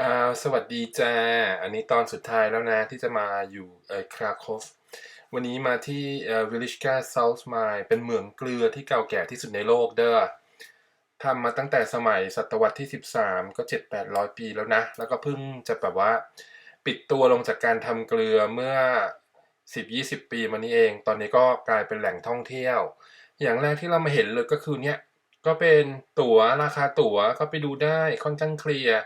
อ่าสวัสดีจ้า อันนี้ตอนสุดท้ายแล้วนะที่จะมาอยู่เอ่อคราโคฟ วันนี้มาที่เอ่อวิลิชกาเซาท์มายเป็นเหมืองเกลือที่เก่าแก่ที่สุดในโลกเด้อทำมาตั้งแต่สมัยศตวรรษที่ 13 ก็ 7-800 ปีแล้วนะ แล้วก็เพิ่งจะแบบว่า ปิดตัวลงจากการทำเกลือเมื่อ 10-20 ปีมานี้เอง ตอนนี้ก็กลายเป็นแหล่งท่องเที่ยว อย่างแรกที่เรามาเห็นเลยก็คือเนี่ยก็เป็นตั๋วราคาตั๋วก็ไปดูได้ค่อนข้างเคลียร์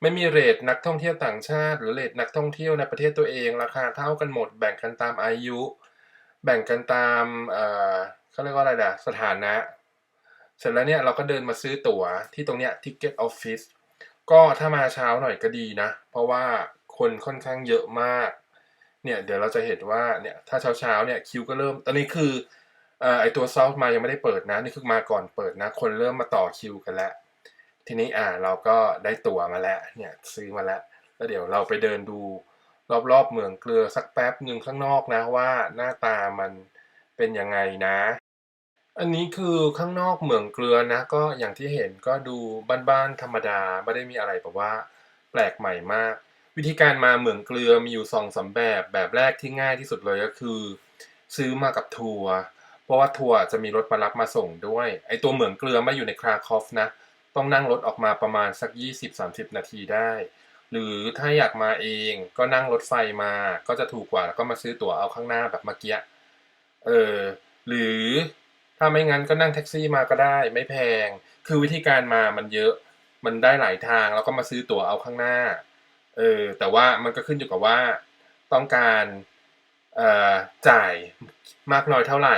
ไม่มีเรทนักท่องเที่ยวต่างชาติ หรือเรทนักท่องเที่ยวในประเทศตัวเองราคาเท่ากันหมด แบ่งกันตามอายุ แบ่งกันตามเอ่อเขาเรียกว่าอะไรนะสถานะ เสร็จแล้วเนี่ยเราก็เดินมาซื้อตั๋วที่ตรงเนี้ย Ticket Office ก็ถ้ามาเช้าหน่อยก็ดีนะ เพราะว่าคนค่อนข้างเยอะมาก เนี่ยเดี๋ยวเราจะเห็นว่าเนี่ยถ้าเช้าเช้าเนี่ยคิวก็เริ่ม ตอนนี้คือเอ่อไอตัวซอฟมายังไม่ได้เปิดนะ นี่คือมาก่อนเปิดนะ คนเริ่มมาต่อคิวกันแล้ว ทีนี้อ่าเราก็ได้ตั๋วมาแล้วเนี่ยซื้อมาแล้ว แล้วเดี๋ยวเราไปเดินดูรอบๆเมืองเกลือสักแป๊บหนึ่งข้างนอกนะว่าหน้าตามันเป็นยังไงนะ อันนี้คือข้างนอกเหมืองเกลือนะ ก็อย่างที่เห็นก็ดูบ้านๆธรรมดาไม่ได้มีอะไรแบบว่า แปลกใหม่มาก วิธีการมาเหมืองเกลือมีอยู่สองสาแบบแบบแรกที่ง่ายที่สุดเลยก็คือ ซื้อมากับทัวร์เพราะว่าทัวร์จะมีรถมารับมาส่งด้วย ไอตัวเหมืองเกลือไม่อยู่ในคราคอฟนะ ต้องนั่งรถออกมาประมาณสัก 20-30 นาทีได้ หรือถ้าอยากมาเองก็นั่งรถไฟมาก็จะถูกกว่าแล้วก็มาซื้อตั๋วเอาข้างหน้าแบบเมื่อกี้เออหรือถ้าไม่งั้นก็นั่งแท็กซี่มาก็ได้ไม่แพง คือวิธีการมามันเยอะมันได้หลายทางแล้วก็มาซื้อตั๋วเอาข้างหน้าเออแต่ว่ามันก็ขึ้นอยู่กับว่าต้องการเอ่อจ่ายมากน้อยเท่าไหร่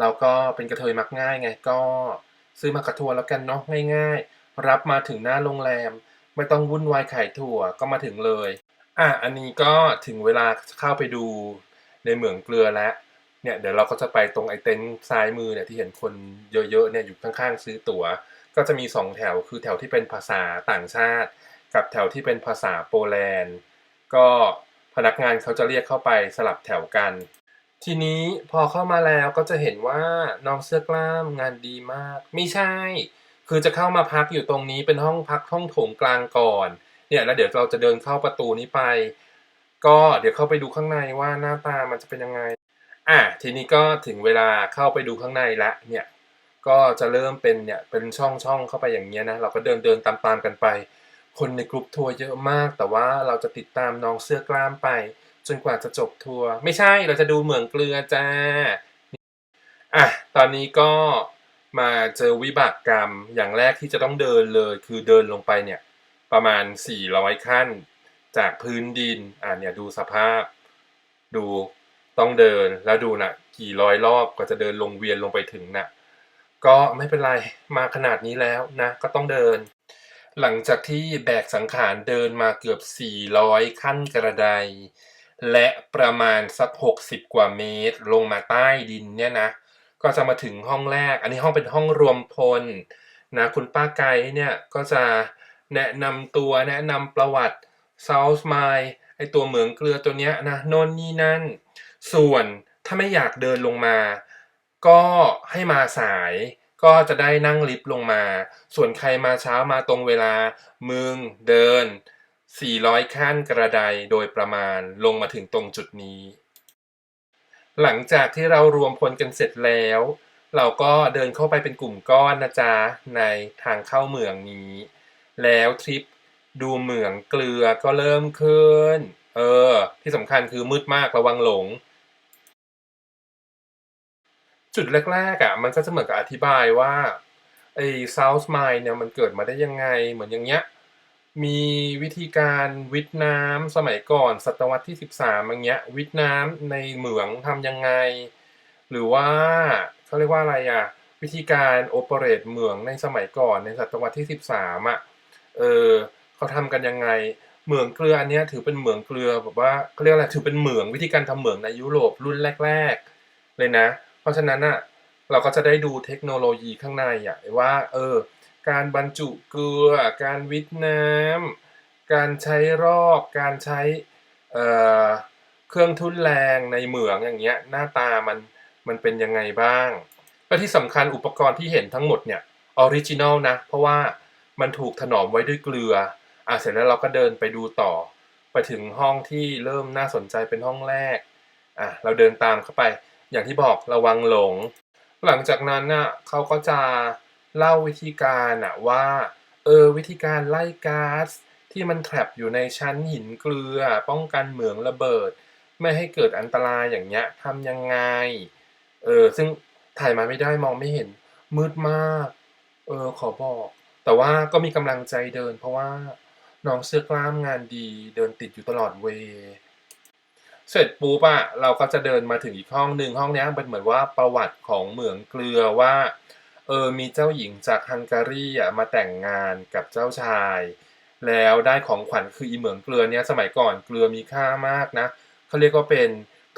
เราก็เป็นกระเทยมักง่ายไงก็ซื้อมากระทัวแล้วกันเนาะง่ายๆ รับมาถึงหน้าโรงแรม ไม่ต้องวุ่นวายขายถั่วก็มาถึงเลย อะอันนี้ก็ถึงเวลาเข้าไปดูในเหมืองเกลือแล้วเนี่ยเดี๋ยวเราก็จะไปตรงไอเต็นท์ซ้ายมือเนี่ยที่เห็นคนเยอะๆเนี่ยอยู่ข้างๆซื้อตั๋ว ก็จะมีสองแถวคือแถวที่เป็นภาษาต่างชาติ กับแถวที่เป็นภาษาโปแลนด์ ก็พนักงานเขาจะเรียกเข้าไปสลับแถวกัน ทีนี้พอเข้ามาแล้วก็จะเห็นว่าน้องเสื้อกล้ามงานดีมาก ไม่ใช่ คือจะเข้ามาพักอยู่ตรงนี้เป็นห้องพักห้องโถงกลางก่อน เนี่ยแล้วเดี๋ยวเราจะเดินเข้าประตูนี้ไป ก็เดี๋ยวเข้าไปดูข้างในว่าหน้าตามันจะเป็นยังไง อะทีนี้ก็ถึงเวลาเข้าไปดูข้างในละเนี่ยก็จะเริ่มเป็นเนี่ยเป็นช่องช่องเข้าไปอย่างเงี้ยนะเราก็เดินเดินตามตามๆกันไป คนในกลุ่มทัวร์เยอะมาก แต่ว่าเราจะติดตามน้องเสื้อกล้ามไป จนกว่าจะจบทัวร์ไม่ใช่เราจะดูเหมืองเกลือจ้าอะตอนนี้ก็ มาเจอวิบากกรรมอย่างแรกที่จะต้องเดินเลย คือเดินลงไปเนี่ยประมาณ 400 ขั้น จากพื้นดินอะเนี่ยดูสภาพ ดูต้องเดินแล้วดูนะกี่ร้อยรอบก็จะเดินลงเวียนลงไปถึงนะก็ไม่เป็นไรมาขนาดนี้แล้วนะ ก็ต้องเดิน หลังจากที่แบกสังขารเดินมาเกือบ 400 ขั้นกระไดและประมาณสัก 60 กว่าเมตร ลงมาใต้ดินเนี่ยนะ ก็จะมาถึงห้องแรก อันนี้ห้องเป็นห้องรวมพลนะคุณป้าไกเนี่ยก็จะแนะนำตัวแนะนำประวัติ South Mile ไอตัวเหมืองเกลือตัวเนี้ยนะโน่นนี่นั่น ส่วนถ้าไม่อยากเดินลงมา ก็ให้มาสาย ก็จะได้นั่งลิฟต์ลงมา ส่วนใครมาเช้ามาตรงเวลา มึงเดิน 400 ขั้นกระไดโดยประมาณลงมาถึงตรงจุดนี้ หลังจากที่เรารวมพลกันเสร็จแล้ว เราก็เดินเข้าไปเป็นกลุ่มก้อนนะจ๊ะในทางเข้าเหมืองนี้ แล้วทริปดูเหมืองเกลือก็เริ่มขึ้น เออ ที่สำคัญคือมืดมากระวังหลง จุดแรกๆอะ มันก็จะเหมือนกับอธิบายว่าไอ้ South Mine เนี่ยมันเกิดมาได้ยังไงเหมือนอย่างเงี้ย มีวิธีการวิทน้ำสมัยก่อน ศตวรรษที่ 13อย่างเงี้ยวิทน้ำในเหมืองทำยังไง หรือว่าเขาเรียกว่าอะไรอะวิธีการโอเปเรตเหมืองในสมัยก่อนในศตวรรษที่ 13อะเออเขาทำกันยังไงเหมืองเกลืออันนี้ถือเป็นเหมืองเกลือแบบว่าเขาเรียกอะไรถือเป็นเหมืองวิธีการทำเหมืองในยุโรปรุ่นแรก ๆ เลยนะ เพราะฉะนั้นอะเราก็จะได้ดูเทคโนโลยีข้างในอะว่าเออ การบรรจุเกลือ การวิทย์น้ำ การใช้รอบการใช้เเครื่องทุนแรงในเหมืองอย่างเงี้ยหน้าตามันมันเป็นยังไงบ้าง และที่สำคัญอุปกรณ์ที่เห็นทั้งหมดเนี่ยออริจินอลนะ เพราะว่ามันถูกถนอมไว้ด้วยเกลืออะเสร็จแล้วเราก็เดินไปดูต่อ ไปถึงห้องที่เริ่มน่าสนใจเป็นห้องแรกอะเราเดินตามเข้าไปอย่างที่บอกระวังหลง หลังจากนั้นน่ะเขาก็จะ เล่าวิธีการอะว่าเออวิธีการไล่ก๊าซที่มันแทรปอยู่ในชั้นหินเกลือ ป้องกันเหมืองระเบิด ไม่ให้เกิดอันตรายอย่างเงี้ยทำยังไงเออซึ่งถ่ายมาไม่ได้มองไม่เห็นมืดมากเออขอบอก แต่ว่าก็มีกำลังใจเดิน เพราะว่าน้องเสื้อกล้ามงานดีเดินติดอยู่ตลอดเวเสร็จปุ๊บอะเราก็จะเดินมาถึงอีกห้องหนึ่งห้องนี้เป็นเหมือนว่าประวัติของเหมืองเกลือว่า เออมีเจ้าหญิงจากฮังการีอะมาแต่งงานกับเจ้าชาย แล้วได้ของขวัญคืออีเหมืองเกลือเนี้ยสมัยก่อนเกลือมีค่ามากนะเขาเรียกว่าเป็น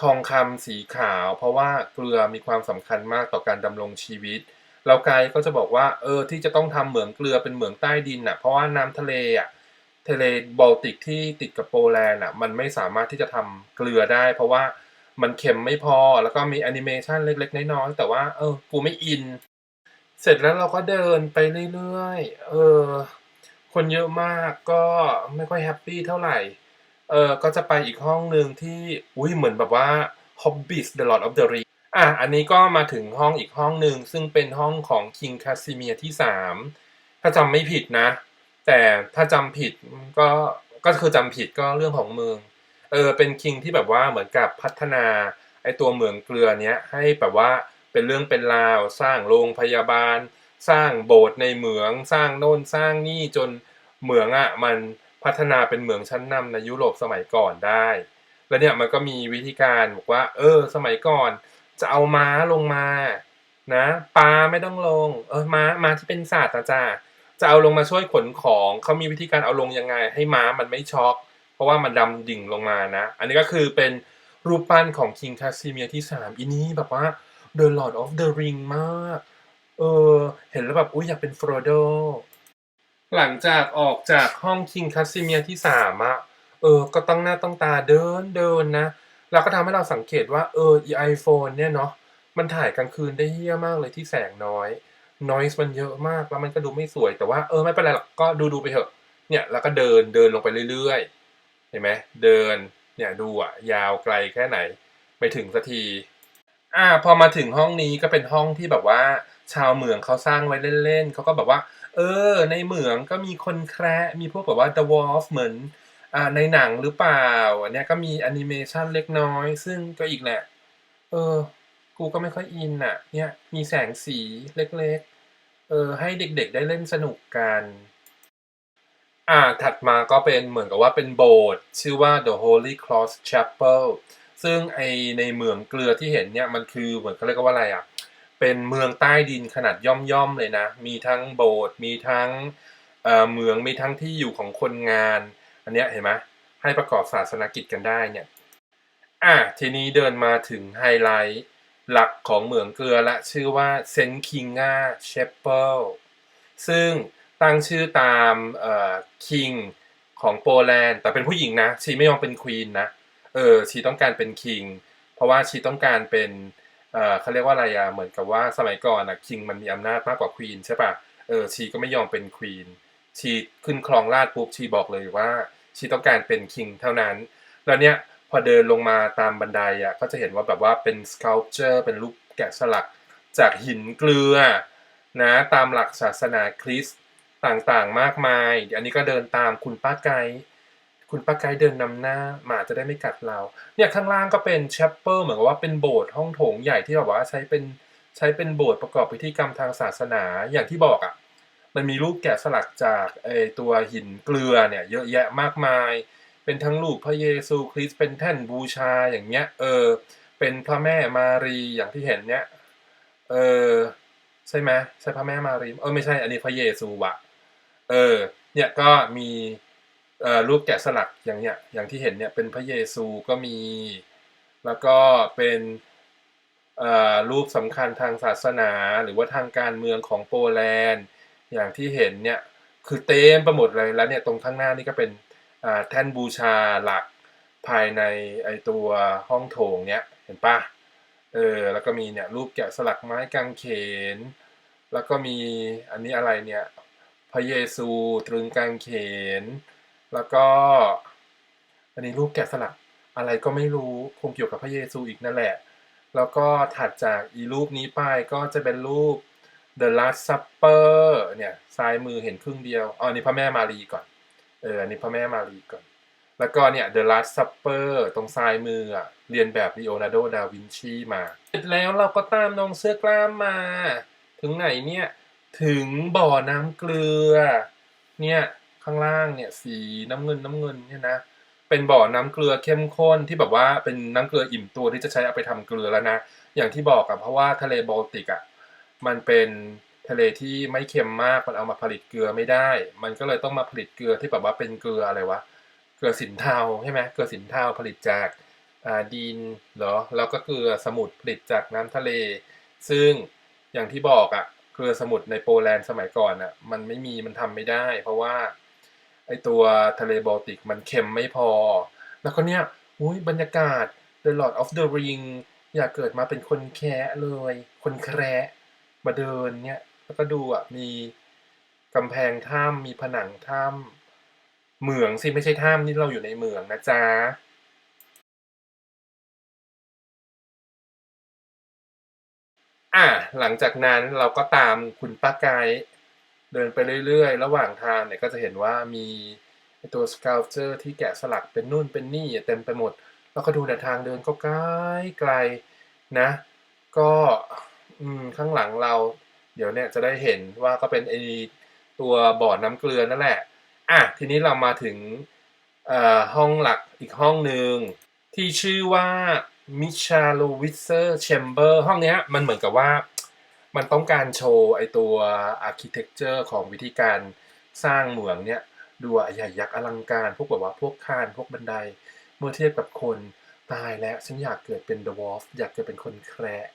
ทองคำสีขาว เพราะว่าเกลือมีความสำคัญมากต่อการดำรงชีวิตแล้วไกด์ก็จะบอกว่าเออที่จะต้องทำเหมืองเกลือเป็นเหมืองใต้ดินอะเพราะว่าน้ำทะเลอะทะเลบอลติกที่ติดกับโปแลนด์อะมันไม่สามารถที่จะทำเกลือได้ เพราะว่ามันเค็มไม่พอแล้วก็มีแอนิเมชันเล็กๆ น้อยๆแต่ว่าเออกูไม่อิน สร็จแล้วเราก็เดินไปเรื่อยๆ เออ คนเยอะมากก็ไม่ค่อยแฮปปี้เท่าไหร่ เออ ก็จะไปอีกห้องหนึ่งที่ อุ้ยเหมือนแบบว่า Hobbit The Lord of the Ring อะ อันนี้ก็มาถึงห้องอีกห้องหนึ่งซึ่งเป็นห้องของ King Casimir ที่สามถ้าจำไม่ผิดนะ แต่ถ้าจำผิดก็ ก็คือจำผิดก็เรื่องของเมือง เออ เป็นคิงที่แบบว่าเหมือนกับพัฒนาไอตัวเหมืองเกลือเนี้ยให้แบบว่า เป็นเรื่องเป็นราว สร้างโรงพยาบาล สร้างโบสถ์ในเหมือง สร้างโน่นสร้างนี่จนเหมืองอะมันพัฒนาเป็นเหมืองชั้นนำในยุโรปสมัยก่อนได้ แล้วเนี่ยมันก็มีวิธีการบอกว่า เออ สมัยก่อน จะเอาม้าลงมา นะปลาไม่ต้องลง เออม้าม้าที่เป็นสัตว์อะจ้าจะเอาลงมาช่วยขนของเขามีวิธีการเอาลงยังไง ให้ม้ามันไม่ช็อก เพราะว่ามันดำดิ่งลงมานะ อันนี้ก็คือเป็นรูปปั้นของคิงคาซิเมียที่สามอีนี้แบบว่า The Lord of the Ring มาก เออ เห็นแล้วแบบ อุ้ยอยากเป็นฟรอโดหลังจากออกจากห้องคิงคาซิเมียที่สามอะเออ ก็ต้องหน้าต้องตาเดินเดินนะแล้วก็ทำให้เราสังเกตว่า เออไอโฟนเนี่ยเนาะมันถ่ายกลางคืนได้เฮี้ยมากเลยที่แสงน้อย noise มันเยอะมากแล้วมันก็ดูไม่สวย แต่ว่าเออไม่เป็นไรหรอกก็ดูดูไปเถอะ เนี่ยแล้วก็เดินเดินลงไปเรื่อยๆ เห็นไหมเดินเนี่ยดูอะยาวไกลแค่ไหนไม่ถึงสักที อ่า พอมาถึงห้องนี้ก็เป็นห้องที่แบบว่า ชาวเหมืองเขาสร้างไว้เล่นๆเขาก็แบบว่า เออ ในเหมืองก็มีคนแคระมีพวกแบบว่า The Wolf เหมือนอ่าในหนังหรือเปล่า อันเนี้ยก็มีแอนิเมชันเล็กน้อย ซึ่งก็อีกแหละ เออ กูก็ไม่ค่อยอินอะ เนี่ยมีแสงสีเล็กๆ เออ ให้เด็กๆได้เล่นสนุกกันอ่าถัดมาก็เป็นเหมือนกับว่าเป็นโบสถ์ชื่อว่า The Holy Cross Chapel ซึ่งไอในเหมืองเกลือที่เห็นเนี่ยมันคือเหมือนเขาเรียกว่าอะไรอะเป็นเมืองใต้ดินขนาดย่อมๆเลยนะ มีทั้งโบสถ์มีทั้งเอ่อเมืองมีทั้งที่อยู่ของคนงาน อันเนี้ยเห็นไหมให้ประกอบศาสนกิจกันได้เนี่ยอะทีนี้เดินมาถึงไฮไลท์หลักของเหมืองเกลือละชื่อว่าเซนคิงาเชปเปิลซึ่งตั้งชื่อตามเอ่อคิงของโปแลนด์แต่เป็นผู้หญิงนะ ชีไม่ยอมเป็นควีนนะ เออชีต้องการเป็นคิง เพราะว่าชีต้องการเป็นเอ่อเขาเรียกว่าอะไรอะเหมือนกับว่าสมัยก่อนอะคิงมันมีอำนาจมากกว่าควีนใช่ปะเออชีก็ไม่ยอมเป็นควีนชีขึ้นครองราชปุ๊บชีบอกเลยว่าชีต้องการเป็นคิงเท่านั้น แล้วเนี่ยพอเดินลงมาตามบันไดอะก็จะเห็นว่าแบบว่าเป็น sculpture เป็นรูปแกะสลักจากหินเกลือนะตามหลักศาสนาคริสต์ต่างๆมากมาย อันนี้ก็เดินตามคุณป้าไกด์ คุณป้าไกด์เดินนำหน้าหมาจะได้ไม่กัดเรา เนี่ยข้างล่างก็เป็นแชปเปิลเหมือนกับว่าเป็นโบสถ์ห้องโถงใหญ่ที่แบบว่าใช้เป็นใช้เป็นโบสถ์ประกอบพิธีกรรมทางศาสนาอย่างที่บอกอะ มันมีรูปแกะสลักจากไอตัวหินเกลือเนี่ยเยอะแยะมากมาย เป็นทั้งรูปพระเยซูคริสต์เป็นแท่นบูชาอย่างเงี้ยเออเป็นพระแม่มารีอย่างที่เห็นเนี่ยเออใช่ไหมใช่พระแม่มารีเออไม่ใช่อันนี้พระเยซูวะเออเนี่ยก็มี รูปแกะสลักอย่างเนี้ยอย่างที่เห็นเนี่ยเป็นพระเยซูก็มี แล้วก็เป็นรูปสำคัญทางศาสนาหรือว่าทางการเมืองของโปแลนด์ อย่างที่เห็นเนี่ยคือเต็มไปหมดเลยแล้วเนี่ยตรงข้างหน้านี่ก็เป็นแท่นบูชาหลักภายในไอตัวห้องโถงเนี้ยเห็นปะเออแล้วก็มีเนี่ยรูปแกะสลักไม้กางเขน แล้วก็มีอันนี้อะไรเนี่ยพระเยซูตรึงกางเขน แล้วก็อันนี้รูปแกะสลักอะไรก็ไม่รู้คงเกี่ยวกับพระเยซูอีกนั่นแหละ แล้วก็ถัดจากอีรูปนี้ไปก็จะเป็นรูป The Last Supper เนี่ยซ้ายมือเห็นครึ่งเดียวอ๋ออันนี้พระแม่มารีก่อนเอออันนี้พระแม่มารีก่อน แล้วก็เนี่ย The Last Supper ตรงซ้ายมืออะเรียนแบบลีโอนาร์โด ดาวินชีมาเสร็จแล้วเราก็ตามน้องเสื้อกล้ามมา ถึงไหนเนี่ย ถึงบ่อน้ำเกลือ เนี่ย ข้างล่างเนี่ยสีน้ำเงินน้ำเงินเนี่ยนะเป็นบ่อน้ำเกลือเข้มข้นที่แบบว่าเป็นน้ำเกลืออิ่มตัวที่จะใช้เอาไปทำเกลือแล้วนะอย่างที่บอกอะเพราะว่าทะเลบอลติกอะมันเป็นทะเลที่ไม่เค็มมากมันเอามาผลิตเกลือไม่ได้ มันก็เลยต้องมาผลิตเกลือที่แบบว่าเป็นเกลืออะไรวะเกลือสินเทาใช่ไหมเกลือสินเทาผลิตจากาดินเหรอแล้วก็เกลือสมุทรผลิตจากน้ำทะเล ซึ่งอย่างที่บอกอะเกลือสมุทรในโปแลนด์สมัยก่อนอะมันไม่มีมันทำไม่ได้ เพราะว่า ไอตัวทะเลบอลติกมันเค็มไม่พอ แล้วก็เนี่ยอุ้ยบรรยากาศ The Lord of the Ring อยากเกิดมาเป็นคนแคะเลย คนแคระมาเดินเนี่ย แล้วก็ดูอะ มีกำแพงถ้ำมีผนังถ้ำเหมืองสิไม่ใช่ถ้ำนี่เราอยู่ในเหมืองนะจ๊ะอะหลังจากนั้นเราก็ตามคุณป้าไกด์ เดินไปเรื่อยๆ ระหว่างทางเนี่ยก็จะเห็นว่ามีตัวส c า l เจอร์ที่แกะสลักเป็นนู่นเป็นนี่เต็มไปหมด แล้วก็ดูแต่ทางเดินก็ไกลไกลนะ ก็อืมข้างหลังเรา เดี๋ยวเนี่ยจะได้เห็นว่าก็เป็นไอตัวบ่อน้ำเกลือนั่นแหละ อะ ทีนี้เรามาถึงเอ่อห้องหลักอีกห้องหนึ่งที่ชื่อว่ามิชาโลวิเซอร์แชมเบอร์ห้องเนี้ยมันเหมือนกับว่า มันต้องการโชว์ไอตัวอาร์เคเต็กเจอร์ของวิธีการสร้างเหมืองเนี่ยดูใหญ่ยักษ์อลังการพวกแบบว่าพวกคานพวกบันได เมื่อเทียบกับคนตายแล้วฉันอยากเกิดเป็นเดอะวอลฟอยากเกิดเป็นคนแคระ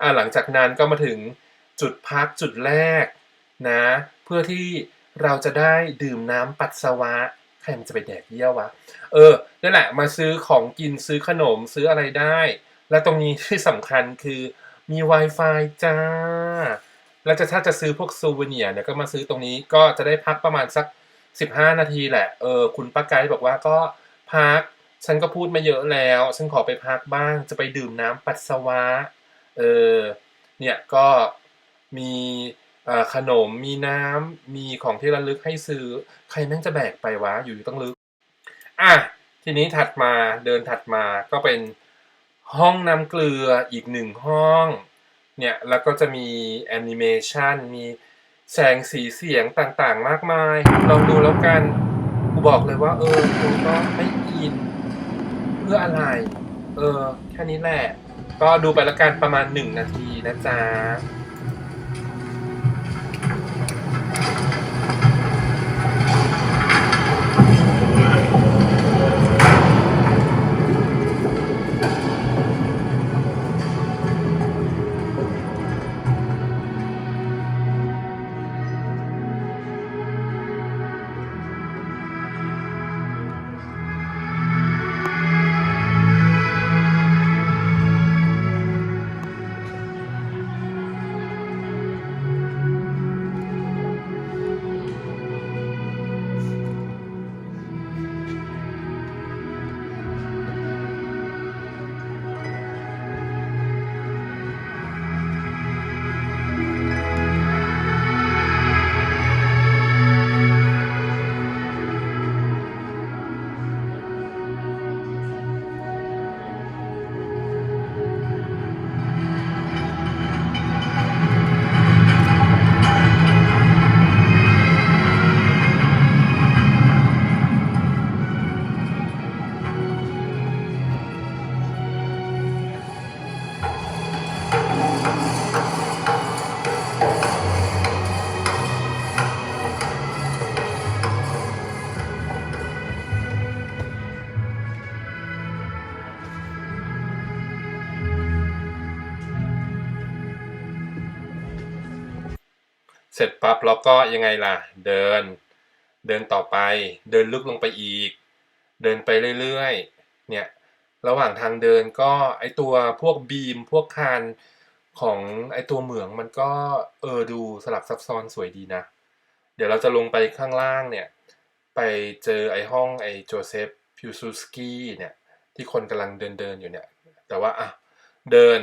อ่าหลังจากนั้นก็มาถึงจุดพักจุดแรกนะ เพื่อที่เราจะได้ดื่มน้ำปัสสาวะใครมันจะไปแดกเยี่ยววะ เออ นั่นแหละ มาซื้อของกินซื้อขนมซื้ออะไรได้ และตรงนี้ที่สำคัญคือมี Wi-Fi จ้า แล้วจะถ้าจะซื้อพวกซูเวเนียร์เนี่ยก็มาซื้อตรงนี้ก็จะได้พักประมาณสัก 15 นาทีแหละ เออ คุณป้าไกด์บอกว่าก็พัก ฉันก็พูดมาเยอะแล้ว ฉันขอไปพักบ้าง จะไปดื่มน้ำปัสสาวะ เออ เนี่ยก็มีขนม มีน้ำ มีของที่ระลึกให้ซื้อ ใครแม่งจะแบกไปวะ อยู่ต้องลึก อะ ทีนี้ถัดมา เดินถัดมาก็เป็น ห้องน้ำเกลืออีกหนึ่งห้องเนี่ยแล้วก็จะมีแอนิเมชันมีแสงสีเสียงต่างๆ มากมาย ลองดูแล้วกันกูบอกเลยว่า เออกูก็ไม่อิน เพื่ออะไร เออ แค่นี้แหละ ก็ดูไปละกันประมาณหนึ่งนาทีนะจ๊ะ เสร็จปั๊บเราก็ยังไงล่ะ เดิน เดินต่อไป เดินลึกลงไปอีก เดินไปเรื่อยๆ เนี่ย ระหว่างทางเดินก็ไอตัวพวกบีมพวกคานของไอตัวเหมืองมันก็เออดูสลับซับซ้อนสวยดีนะ เดี๋ยวเราจะลงไปข้างล่างเนี่ย ไปเจอไอห้องไอโจเซฟพิวซูสกี้เนี่ย ที่คนกำลังเดินเดินอยู่เนี่ย แต่ว่าอะเดิน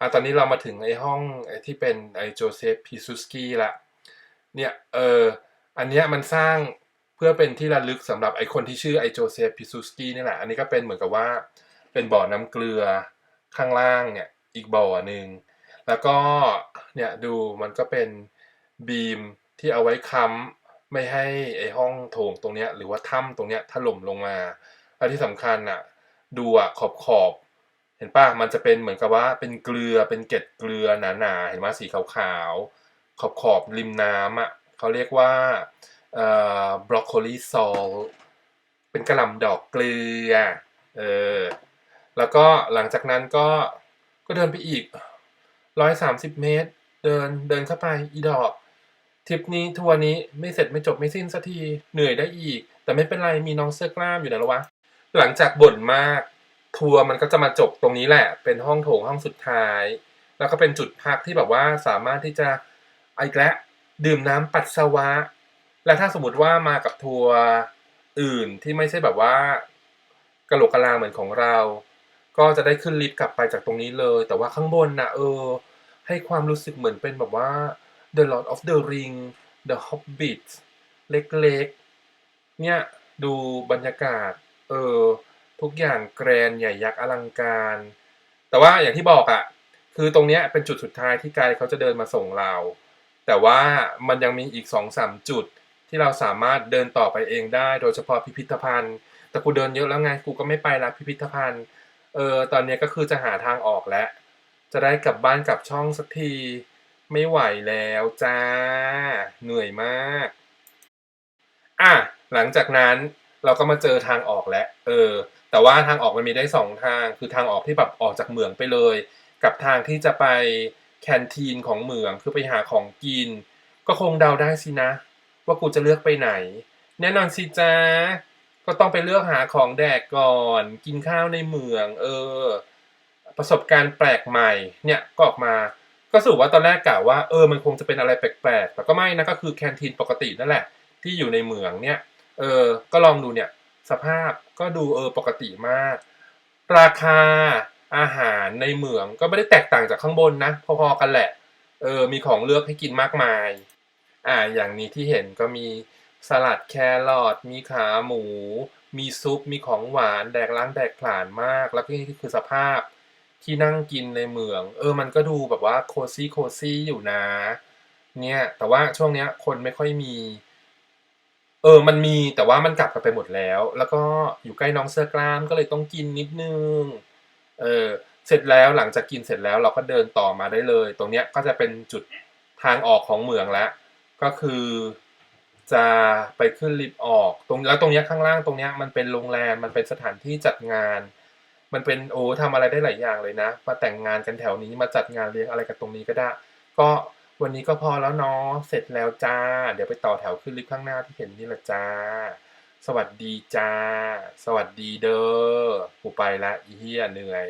อะตอนนี้เรามาถึงไอห้องไอที่เป็นไอโจเซฟพิซูสกี้ละ เนี่ยเอออันเนี้ยมันสร้างเพื่อเป็นที่ระลึกสำหรับไอคนที่ชื่อไอโจเซฟพิซูสกี้นี่แหละ อันนี้ก็เป็นเหมือนกับว่าเป็นบ่อน้ำเกลือข้างล่างเนี่ยอีกบ่อหนึ่งแล้วก็เนี่ยดูมันก็เป็นบีมที่เอาไว้ค้ำไม่ให้ไอห้องโถงตรงเนี้ยหรือว่าถ้ำตรงเนี้ยถล่มลงมาแล้วที่สำคัญอะดูอะขอบขอบเห็นป่ะมันจะเป็นเหมือนกับว่าเป็นเกลือเป็นเกล็ดเกลือหนาๆเห็นไหมสีขาวๆ ขอบขอบริมน้ำอะเขาเรียกว่าเอ่อบรอกโคลีซอลเป็นกระหล่ำดอกเกลือเออแล้วก็หลังจากนั้นก็ก็เดินไปอีกร้อยสามสิบเมตร เดินเดินเข้าไปอีดอกทริปนี้ทัวร์นี้ไม่เสร็จไม่จบไม่สิ้นสักทีเหนื่อยได้อีก แต่ไม่เป็นไรมีน้องเสื้อกล้ามอยู่ไหนแล้ววะหลังจากบ่นมาก ทัวร์มันก็จะมาจบตรงนี้แหละ เป็นห้องโถงห้องสุดท้าย แล้วก็เป็นจุดพักที่แบบว่าสามารถที่จะ อีกแล้วดื่มน้ำปัสสาวะ และถ้าสมมติว่ามากับทัวร์อื่นที่ไม่ใช่แบบว่ากะโหลกกะลาเหมือนของเรา ก็จะได้ขึ้นลิฟต์กลับไปจากตรงนี้เลย แต่ว่าข้างบนน่ะเออ ให้ความรู้สึกเหมือนเป็นแบบว่า The Lord of the Ring The Hobbit เล็กๆ เนี่ย ดูบรรยากาศ เออ ทุกอย่างแกรนใหญ่ยักษ์อลังการ แต่ว่าอย่างที่บอกอะ่ะ คือตรงเนี้ยเป็นจุดสุดท้ายที่ไกด์เขาจะเดินมาส่งเรา แต่ว่ามันยังมีอีกสองสามจุด ที่เราสามารถเดินต่อไปเองได้ โดยเฉพาะพิพิธภัณฑ์ แต่กูเดินเยอะแล้วไงกูก็ไม่ไปละพิพิธภัณฑ์เออตอนนี้ก็คือจะหาทางออกแล้ว จะได้กลับบ้านกลับช่องสักที ไม่ไหวแล้วจ้า เหนื่อยมาก อะหลังจากนั้นเราก็มาเจอทางออกแล้วเออ แต่ว่าทางออกมันมีได้สองทาง คือทางออกที่แบบออกจากเหมืองไปเลย กับทางที่จะไป แคนทีนของเมืองคือไปหาของกิน ก็คงเดาได้สินะ ว่ากูจะเลือกไปไหน แน่นอนสิจ้าก็ต้องไปเลือกหาของแดกก่อน กินข้าวในเมือง เออ ประสบการณ์แปลกใหม่ เนี่ยก็ออกมา ก็สรุปว่าตอนแรกกะว่าเออมันคงจะเป็นอะไรแปลกๆแต่ก็ไม่นะก็คือแคนทีนปกตินั่นแหละ ที่อยู่ในเมืองเนี่ยเออก็ลองดูเนี่ย สภาพก็ดูเออปกติมาก ราคา อาหารในเหมืองก็ไม่ได้แตกต่างจากข้างบนนะพอๆกันแหละ เออมีของเลือกให้กินมากมาย อ่าอย่างนี้ที่เห็นก็มีสลัดแครอทมีขาหมู มีซุปมีของหวานแดกล้างแดกผลาญมาก แล้วก็นี่คือสภาพที่นั่งกินในเหมือง เออมันก็ดูแบบว่าโคซี่โคซี่อยู่นะ เนี่ยแต่ว่าช่วงเนี้ยคนไม่ค่อยมี เออมันมีแต่ว่ามันกลับกันไปหมดแล้ว แล้วก็อยู่ใกล้น้องเสื้อกล้ามก็เลยต้องกินนิดนึง เออเสร็จแล้วหลังจากกินเสร็จแล้วเราก็เดินต่อมาได้เลย ตรงเนี้ยก็จะเป็นจุดทางออกของเหมืองแล้วก็คือจะไปขึ้นลิฟต์ออก ตรงแล้วตรงเนี้ยข้างล่างตรงเนี้ยมันเป็นโรงแรมมันเป็นสถานที่จัดงาน มันเป็นโอ้ทำอะไรได้หลายอย่างเลยนะ มาแต่งงานกันแถวนี้มาจัดงานเลี้ยงอะไรกันตรงนี้ก็ได้ ก็วันนี้ก็พอแล้วเนาะเสร็จแล้วจ้า เดี๋ยวไปต่อแถวขึ้นลิฟต์ข้างหน้าที่เห็นนี่แหละจ้า สวัสดีจ้า สวัสดีเด้อกูไปละอีเหี้ยเหนื่อย